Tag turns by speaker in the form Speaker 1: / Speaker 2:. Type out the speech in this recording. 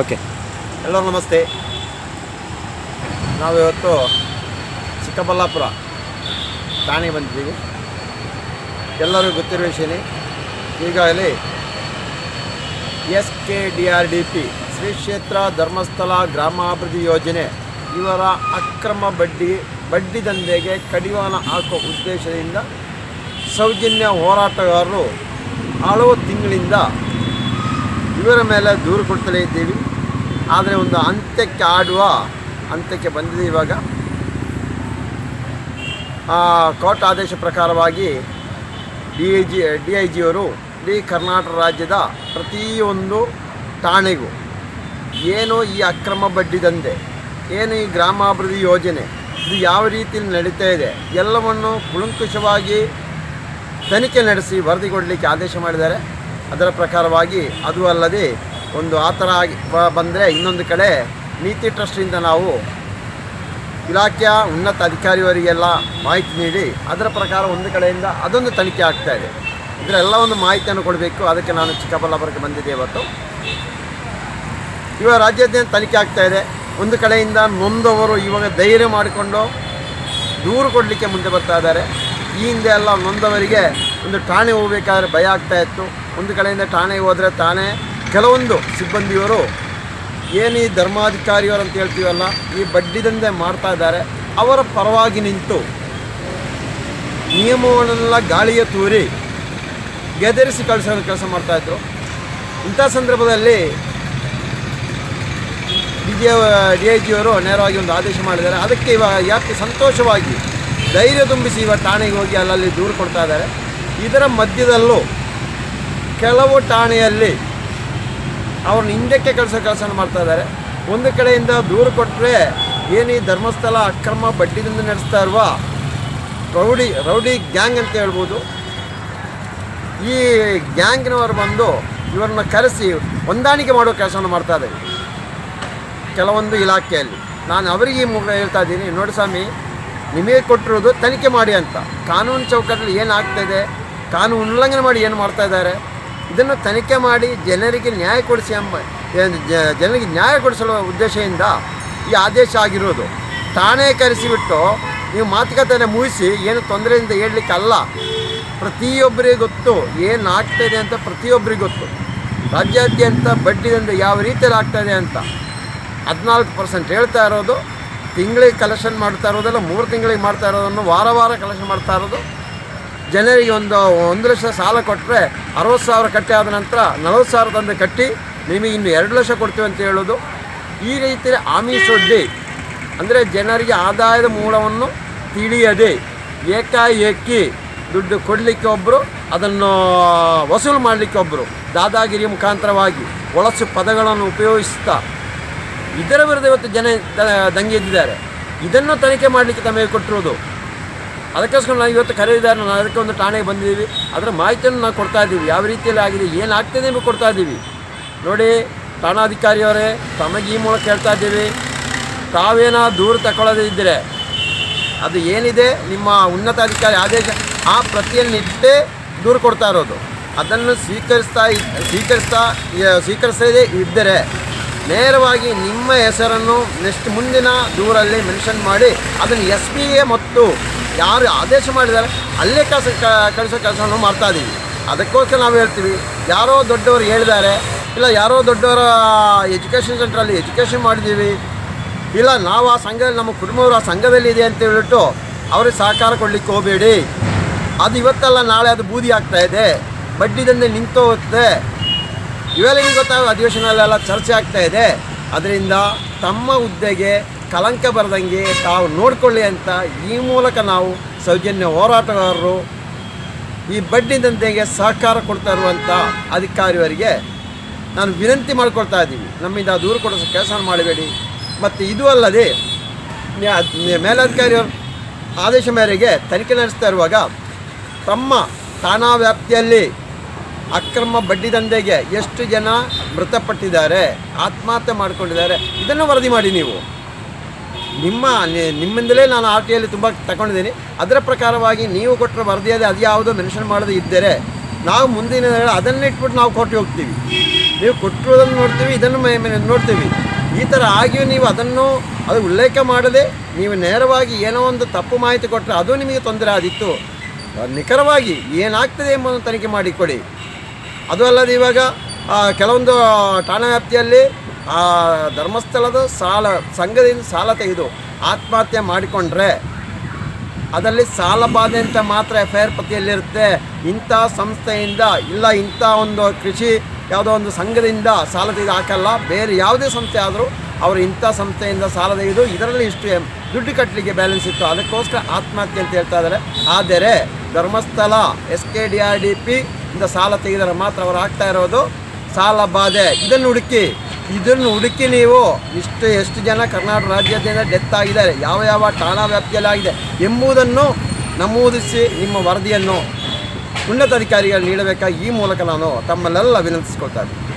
Speaker 1: Okay.
Speaker 2: ಎಲ್ಲರೂ ನಮಸ್ತೆ. ನಾವು ಇವತ್ತು ಚಿಕ್ಕಬಳ್ಳಾಪುರ ಠಾಣೆಗೆ ಬಂದಿದ್ದೀವಿ. ಎಲ್ಲರಿಗೂ ಗೊತ್ತಿರುವ ವಿಷಯನೇ, ಈಗಾಗಲೇ S K D R D P, Shri Kshetra Dharmasthala ಗ್ರಾಮಾಭಿವೃದ್ಧಿ ಯೋಜನೆ ಇವರ ಅಕ್ರಮ ಬಡ್ಡಿ ಬಡ್ಡಿ ದಂಧೆಗೆ ಕಡಿವಾಣ ಹಾಕುವ ಉದ್ದೇಶದಿಂದ ಸೌಜನ್ಯ ಹೋರಾಟಗಾರರು ಹಲವು ತಿಂಗಳಿಂದ ಇವರ ಮೇಲೆ ದೂರು ಕೊಡ್ತಲೇ ಇದ್ದೀವಿ. ಆದರೆ ಒಂದು ಅಂತ್ಯಕ್ಕೆ ಆಡುವ ಅಂತ್ಯಕ್ಕೆ ಬಂದಿದೆ ಇವಾಗ. ಕೋರ್ಟ್ ಆದೇಶ ಪ್ರಕಾರವಾಗಿ D I G, D I ಜಿಯವರು ಇಡೀ ಕರ್ನಾಟಕ ರಾಜ್ಯದ ಪ್ರತಿಯೊಂದು ಠಾಣೆಗೂ ಏನು ಈ ಅಕ್ರಮ ಬಡ್ಡಿ ದಂಧೆ ಏನು ಈ ಗ್ರಾಮಾಭಿವೃದ್ಧಿ ಯೋಜನೆ, ಇದು ಯಾವ ರೀತಿಯಲ್ಲಿ ನಡೀತಾ ಇದೆ, ಎಲ್ಲವನ್ನು ಕುಲಂಕುಷವಾಗಿ ತನಿಖೆ ನಡೆಸಿ ವರದಿ ಕೊಡಲಿಕ್ಕೆ ಆದೇಶ ಮಾಡಿದ್ದಾರೆ. ಅದರ ಪ್ರಕಾರವಾಗಿ ಅದು ಅಲ್ಲದೆ ಒಂದು ಆ ಥರ ಆಗಿ ಬಂದರೆ ಇನ್ನೊಂದು ಕಡೆ ನೀತಿ ಟ್ರಸ್ಟಿಂದ ನಾವು ಇಲಾಖೆಯ ಉನ್ನತ ಅಧಿಕಾರಿಯವರಿಗೆಲ್ಲ ಮಾಹಿತಿ ನೀಡಿ ಅದರ ಪ್ರಕಾರ ಒಂದು ಕಡೆಯಿಂದ ಅದೊಂದು ತನಿಖೆ ಆಗ್ತಾ ಇದೆ. ಅಂದರೆ ಎಲ್ಲ ಒಂದು ಮಾಹಿತಿಯನ್ನು ಕೊಡಬೇಕು. ಅದಕ್ಕೆ ನಾನು ಚಿಕ್ಕಬಳ್ಳಾಪುರಕ್ಕೆ ಬಂದಿದ್ದೆ ಇವತ್ತು. ಇವಾಗ ರಾಜ್ಯಾದ್ಯಂತ ತನಿಖೆ ಆಗ್ತಾ ಇದೆ. ಒಂದು ಕಡೆಯಿಂದ ನೊಂದವರು ಇವಾಗ ಧೈರ್ಯ ಮಾಡಿಕೊಂಡು ದೂರು ಕೊಡಲಿಕ್ಕೆ ಮುಂದೆ ಬರ್ತಾ ಇದ್ದಾರೆ. ಈ ಹಿಂದೆ ಎಲ್ಲ ನೊಂದವರಿಗೆ ಒಂದು ಠಾಣೆ ಹೋಗಬೇಕಾದ್ರೆ ಭಯ ಆಗ್ತಾ ಇತ್ತು. ಒಂದು ಕಡೆಯಿಂದ ಠಾಣೆಗೆ ಹೋದರೆ ತಾನೇ ಕೆಲವೊಂದು ಸಿಬ್ಬಂದಿಯವರು ಏನು ಈ ಧರ್ಮಾಧಿಕಾರಿಯವರು ಅಂತ ಹೇಳ್ತೀವಲ್ಲ, ಈ ಬಡ್ಡಿ ದಂಧೆ ಮಾಡ್ತಾ ಇದ್ದಾರೆ. ಅವರ ಪರವಾಗಿ ನಿಂತು ನಿಯಮಗಳನ್ನೆಲ್ಲ ಗಾಳಿಯ ತೂರಿ ಗೆದರಿಸಿ ಕಳಿಸೋ ಕೆಲಸ ಮಾಡ್ತಾಯಿದ್ರು ಇಂಥ ಸಂದರ್ಭದಲ್ಲಿ ಡಿ ಜಿ ಡಿ ಐ ಜಿಯವರು ನೇರವಾಗಿ ಒಂದು ಆದೇಶ ಮಾಡಿದ್ದಾರೆ. ಅದಕ್ಕೆ ಇವಾಗ ಯಾಕೆ ಸಂತೋಷವಾಗಿ ಧೈರ್ಯ ತುಂಬಿಸಿ ಇವಾಗ ಠಾಣೆಗೆ ಹೋಗಿ ಅಲ್ಲಲ್ಲಿ ದೂರು ಕೊಡ್ತಾ ಇದ್ದಾರೆ. ಇದರ ಮಧ್ಯದಲ್ಲೂ ಕೆಲವು ಠಾಣೆಯಲ್ಲಿ ಅವ್ರನ್ನ ಹಿಂದಕ್ಕೆ ಕಳಿಸೋ ಕೆಲಸ ಮಾಡ್ತಾ ಇದ್ದಾರೆ. ಒಂದು ಕಡೆಯಿಂದ ದೂರು ಕೊಟ್ಟರೆ ಏನು ಈ ಧರ್ಮಸ್ಥಳ ಅಕ್ರಮ ಬಡ್ಡಿದಿಂದ ನಡೆಸ್ತಾ ಇರುವ ರೌಡಿ ರೌಡಿ ಗ್ಯಾಂಗ್ ಅಂತ ಹೇಳ್ಬೋದು. ಈ ಗ್ಯಾಂಗ್ನವರು ಬಂದು ಇವರನ್ನ ಕರೆಸಿ ಹೊಂದಾಣಿಕೆ ಮಾಡೋ ಕೆಲಸವನ್ನು ಮಾಡ್ತಾ ಇದ್ದಾರೆ. ಕೆಲವೊಂದು ಇಲಾಖೆಯಲ್ಲಿ. ನಾನು ಅವರಿಗೆ ಹೇಳ್ತಾ ಇದ್ದೀನಿ, ನೋಡಿ ಸ್ವಾಮಿ, ನಿಮಗೆ ಕೊಟ್ಟಿರೋದು ತನಿಖೆ ಮಾಡಿ ಅಂತ. ಕಾನೂನು ಚೌಕಟ್ಟಲ್ಲಿ ಏನು ಇದೆ? ಕಾನೂನು ಉಲ್ಲಂಘನೆ ಮಾಡಿ ಏನು ಮಾಡ್ತಾ ಇದ್ದಾರೆ? ಇದನ್ನು ತನಿಖೆ ಮಾಡಿ ಜನರಿಗೆ ನ್ಯಾಯ ಕೊಡಿಸಿ ಎಂಬ ಜನರಿಗೆ ನ್ಯಾಯ ಕೊಡಿಸಲು ಉದ್ದೇಶದಿಂದ ಈ ಆದೇಶ ಆಗಿರೋದು. ತಾನೇ ಕರೆಸಿಬಿಟ್ಟು ನೀವು ಮಾತುಕತೆಯನ್ನು ಮುಗಿಸಿ ಏನು ತೊಂದರೆಯಿಂದ ಹೇಳಲಿಕ್ಕೆ ಅಲ್ಲ. ಪ್ರತಿಯೊಬ್ಬರಿಗೆ ಗೊತ್ತು ಏನು ಆಗ್ತಾಯಿದೆ ಅಂತ ಪ್ರತಿಯೊಬ್ಬರಿಗೆ ಗೊತ್ತು. ರಾಜ್ಯಾದ್ಯಂತ ಬಡ್ಡಿದಿಂದ ಯಾವ ರೀತಿಯಲ್ಲಿ ಆಗ್ತಾಯಿದೆ ಅಂತ ಹದಿನಾಲ್ಕು ಪರ್ಸೆಂಟ್ ಹೇಳ್ತಾ ಇರೋದು. ತಿಂಗಳಿಗೆ ಕಲೆಕ್ಷನ್ ಮಾಡ್ತಾ ಇರೋದಲ್ಲ, ಮೂರು ತಿಂಗಳಿಗೆ ಮಾಡ್ತಾ ಇರೋದನ್ನು ವಾರ ವಾರ ಕಲೆಕ್ಷನ್ ಮಾಡ್ತಾ ಇರೋದು. ಜನರಿಗೆ ಒಂದು ಒಂದು ಲಕ್ಷ ಸಾಲ ಕೊಟ್ಟರೆ ಅರವತ್ತು ಸಾವಿರ ಕಟ್ಟಿ ಆದ ನಂತರ ನಲವತ್ತು ಸಾವಿರ ತಂದು ಕಟ್ಟಿ ನಿಮಗೆ ಇನ್ನು ಎರಡು ಲಕ್ಷ ಕೊಡ್ತೀವಿ ಅಂತ ಹೇಳೋದು. ಈ ರೀತಿಯ ಆಮಿಷೊಡ್ಡಿ ಅಂದರೆ ಜನರಿಗೆ ಆದಾಯದ ಮೂಲವನ್ನು ತಿಳಿಯದೆ ಏಕಾಏಕಿ ದುಡ್ಡು ಕೊಡಲಿಕ್ಕೆ ಒಬ್ಬರು ಅದನ್ನು ವಸೂಲು ಮಾಡಲಿಕ್ಕೆ ಒಬ್ಬರು ದಾದಾಗಿರಿ ಮುಖಾಂತರವಾಗಿ ಒಳಸು ಪದಗಳನ್ನು ಉಪಯೋಗಿಸ್ತಾ ಇದರ ವಿರುದ್ಧ ಇವತ್ತು ಜನ ದಂಗೆ ಎದ್ದಿದ್ದಾರೆ. ಇದನ್ನು ತನಿಖೆ ಮಾಡಲಿಕ್ಕೆ ತಮಗೆ ಕೊಟ್ಟಿರೋದು ಅದಕ್ಕೋಸ್ಕರ ನಾವು ಇವತ್ತು ಕರೆದಿದ್ದಾರೆ ನಾವು ಅದಕ್ಕೆ ಒಂದು ಠಾಣೆಗೆ ಬಂದಿದ್ದೀವಿ. ಅದರ ಮಾಹಿತಿಯನ್ನು ನಾವು ಕೊಡ್ತಾ ಇದ್ದೀವಿ. ಯಾವ ರೀತಿಯಲ್ಲಿ ಆಗಿದೆ ಏನಾಗ್ತದೆ ಎಂದು ಕೊಡ್ತಾ ಇದ್ದೀವಿ. ನೋಡಿ, ಠಾಣಾಧಿಕಾರಿಯವರೇ, ತಮಗೆ ಈ ಮೂಲಕ ಹೇಳ್ತಾ ಇದ್ದೀವಿ. ತಾವೇನೋ ದೂರು ತಗೊಳ್ಳೋದೇ ಇದ್ದರೆ, ಅದು ಏನಿದೆ, ನಿಮ್ಮ ಉನ್ನತ ಅಧಿಕಾರಿ ಆದೇಶ, ಆ ಪ್ರತಿಯನ್ನು ಇಟ್ಟೇ ದೂರು ಕೊಡ್ತಾ ಇರೋದು. ಅದನ್ನು ಸ್ವೀಕರಿಸ್ತಾ ಸ್ವೀಕರಿಸ್ತಾ ಸ್ವೀಕರಿಸದೇ ಇದ್ದರೆ, ನೇರವಾಗಿ ನಿಮ್ಮ ಹೆಸರನ್ನು ನೆಕ್ಸ್ಟ್ ಮುಂದಿನ ದೂರಲ್ಲಿ ಮೆನ್ಷನ್ ಮಾಡಿ, ಅದನ್ನು ಎಸ್ ಪಿಗೆ ಮತ್ತು ಯಾರು ಆದೇಶ ಮಾಡಿದ್ದಾರೆ, ಅಲ್ಲೇ ಕೆಲಸ ಕಳಿಸೋ ಕೆಲಸವನ್ನು ಮಾಡ್ತಾ ಇದ್ದೀವಿ ಅದಕ್ಕೋಸ್ಕರ ನಾವು ಹೇಳ್ತೀವಿ, ಯಾರೋ ದೊಡ್ಡವರು ಹೇಳಿದ್ದಾರೆ, ಇಲ್ಲ ಯಾರೋ ದೊಡ್ಡವರ ಎಜುಕೇಷನ್ ಸೆಂಟ್ರಲ್ಲಿ ಎಜುಕೇಷನ್ ಮಾಡಿದ್ದೀವಿ, ಇಲ್ಲ ನಾವು ಆ ಸಂಘದಲ್ಲಿ, ನಮ್ಮ ಕುಟುಂಬವರು ಆ ಸಂಘದಲ್ಲಿ ಇದೆ ಅಂತ ಹೇಳಿಬಿಟ್ಟು ಅವ್ರಿಗೆ ಸಹಕಾರ ಕೊಡಲಿಕ್ಕೆ ಹೋಗಬೇಡಿ. ಅದು ಇವತ್ತಲ್ಲ, ನಾಳೆ ಅದು ಬೂದಿ ಆಗ್ತಾ ಇದೆ. ಬಡ್ಡಿ ದಂಧೆ ನಿಂತು ಹೋಗುತ್ತೆ ಇವೆಲ್ಲ ಗೊತ್ತಾಗ ಅಧಿವೇಶನಲ್ಲೆಲ್ಲ ಚರ್ಚೆ ಆಗ್ತಾ ಇದೆ. ಅದರಿಂದ ತಮ್ಮ ಹುದ್ದೆಗೆ ಕಲಂಕ ಬರದಂಗೆ ತಾವು ನೋಡಿಕೊಳ್ಳಿ ಅಂತ ಈ ಮೂಲಕ ನಾವು ಸೌಜನ್ಯ ಹೋರಾಟಗಾರರು ಈ ಬಡ್ಡಿ ದಂಧೆಗೆ ಸಹಕಾರ ಕೊಡ್ತಾ ಇರುವಂಥ ಅಧಿಕಾರಿಯವರಿಗೆ ನಾನು ವಿನಂತಿ ಮಾಡ್ಕೊಳ್ತಾ ಇದ್ದೀವಿ. ನಮ್ಮಿಂದ ದೂರು ಕೊಡೋ ಕೆಲಸ ಮಾಡಬೇಡಿ. ಮತ್ತು ಇದು ಅಲ್ಲದೆ ಮೇಲಧಿಕಾರಿಯವರು ಆದೇಶ ಮೇರೆಗೆ ತನಿಖೆ ನಡೆಸ್ತಾ ಇರುವಾಗ ತಮ್ಮ ಠಾಣಾ ವ್ಯಾಪ್ತಿಯಲ್ಲಿ ಅಕ್ರಮ ಬಡ್ಡಿ ದಂಧೆಗೆ ಎಷ್ಟು ಜನ ಮೃತಪಟ್ಟಿದ್ದಾರೆ, ಆತ್ಮಹತ್ಯೆ ಮಾಡಿಕೊಂಡಿದ್ದಾರೆ, ಇದನ್ನು ವರದಿ ಮಾಡಿ ನೀವು. ನಿಮ್ಮ ನಿಮ್ಮಿಂದಲೇ ನಾನು ಆರ್ ಟಿ ಐಲಿ ತುಂಬ ತಗೊಂಡಿದ್ದೀನಿ ಅದರ ಪ್ರಕಾರವಾಗಿ ನೀವು ಕೊಟ್ಟರೆ ವರದಿಯಾದ ಅದು ಯಾವುದೋ ಮೆನ್ಷನ್ ಮಾಡದೇ ಇದ್ದರೆ ನಾವು ಮುಂದಿನ ಅದನ್ನಿಟ್ಬಿಟ್ಟು ನಾವು ಕೊಟ್ಟು ಹೋಗ್ತೀವಿ. ನೀವು ಕೊಟ್ಟಿರೋದನ್ನು ನೋಡ್ತೀವಿ, ಇದನ್ನು ನೋಡ್ತೀವಿ. ಈ ಥರ ಆಗಿಯೂ ನೀವು ಅದನ್ನು ಅದು ಉಲ್ಲೇಖ ಮಾಡದೆ ನೀವು ನೇರವಾಗಿ ಏನೋ ಒಂದು ತಪ್ಪು ಮಾಹಿತಿ ಕೊಟ್ಟರೆ ಅದು ನಿಮಗೆ ತೊಂದರೆ ಆದಿತ್ತು ನಿಖರವಾಗಿ ಏನಾಗ್ತದೆ ಎಂಬುದನ್ನು ತನಿಖೆ ಮಾಡಿ ಕೊಡಿ ಅದು ಅಲ್ಲದೆ ಇವಾಗ ಕೆಲವೊಂದು ಠಾಣಾ ವ್ಯಾಪ್ತಿಯಲ್ಲಿ ಆ ಧರ್ಮಸ್ಥಳದ ಸಾಲ, ಸಂಘದಿಂದ ಸಾಲ ತೆಗೆದು ಆತ್ಮಹತ್ಯೆ ಮಾಡಿಕೊಂಡ್ರೆ ಅದರಲ್ಲಿ ಸಾಲ ಬಾಧೆ ಅಂತ ಮಾತ್ರ ಎಫ್ ಐ ಆರ್ ಪತಿಯಲ್ಲಿರುತ್ತೆ ಇಂಥ ಸಂಸ್ಥೆಯಿಂದ ಇಲ್ಲ, ಇಂಥ ಒಂದು ಕೃಷಿ ಯಾವುದೋ ಒಂದು ಸಂಘದಿಂದ ಸಾಲ ತೆಗೆದು ಹಾಕಲ್ಲ. ಬೇರೆ ಯಾವುದೇ ಸಂಸ್ಥೆ ಆದರೂ ಅವರು ಇಂಥ ಸಂಸ್ಥೆಯಿಂದ ಸಾಲ ತೆಗೆದು ಇದರಲ್ಲಿ ಇಷ್ಟು ದುಡ್ಡು ಕಟ್ಟಲಿಕ್ಕೆ ಬ್ಯಾಲೆನ್ಸ್ ಇತ್ತು. ಅದಕ್ಕೋಸ್ಕರ ಆತ್ಮಹತ್ಯೆ ಅಂತ ಹೇಳ್ತಾ ಇದ್ದಾರೆ. ಆದರೆ Dharmasthala S K D R D P ಇಂದ ಸಾಲ ತೆಗೆದರೆ ಮಾತ್ರ ಅವರು ಆಗ್ತಾ ಇರೋದು ಸಾಲ ಬಾಧೆ. ಇದನ್ನು ಹುಡುಕಿ ಇದನ್ನು ಹುಡುಕಿ ನೀವು ಇಷ್ಟು ಎಷ್ಟು ಜನ ಕರ್ನಾಟಕ ರಾಜ್ಯದಿಂದ ಡೆತ್ ಆಗಿದ್ದಾರೆ, ಯಾವ ಯಾವ ಠಾಣಾ ವ್ಯಾಪ್ತಿಯಲ್ಲಾಗಿದೆ ಎಂಬುದನ್ನು ನಮೂದಿಸಿ ನಿಮ್ಮ ವರದಿಯನ್ನು ಉನ್ನತ ಅಧಿಕಾರಿಗಳು ನೀಡಬೇಕಾಗಿ ಈ ಮೂಲಕ ನಾನು ತಮ್ಮಲ್ಲೆಲ್ಲ ವಿನಂತಿಸ್ಕೊಳ್ತಾ ಇದ್ದೀನಿ.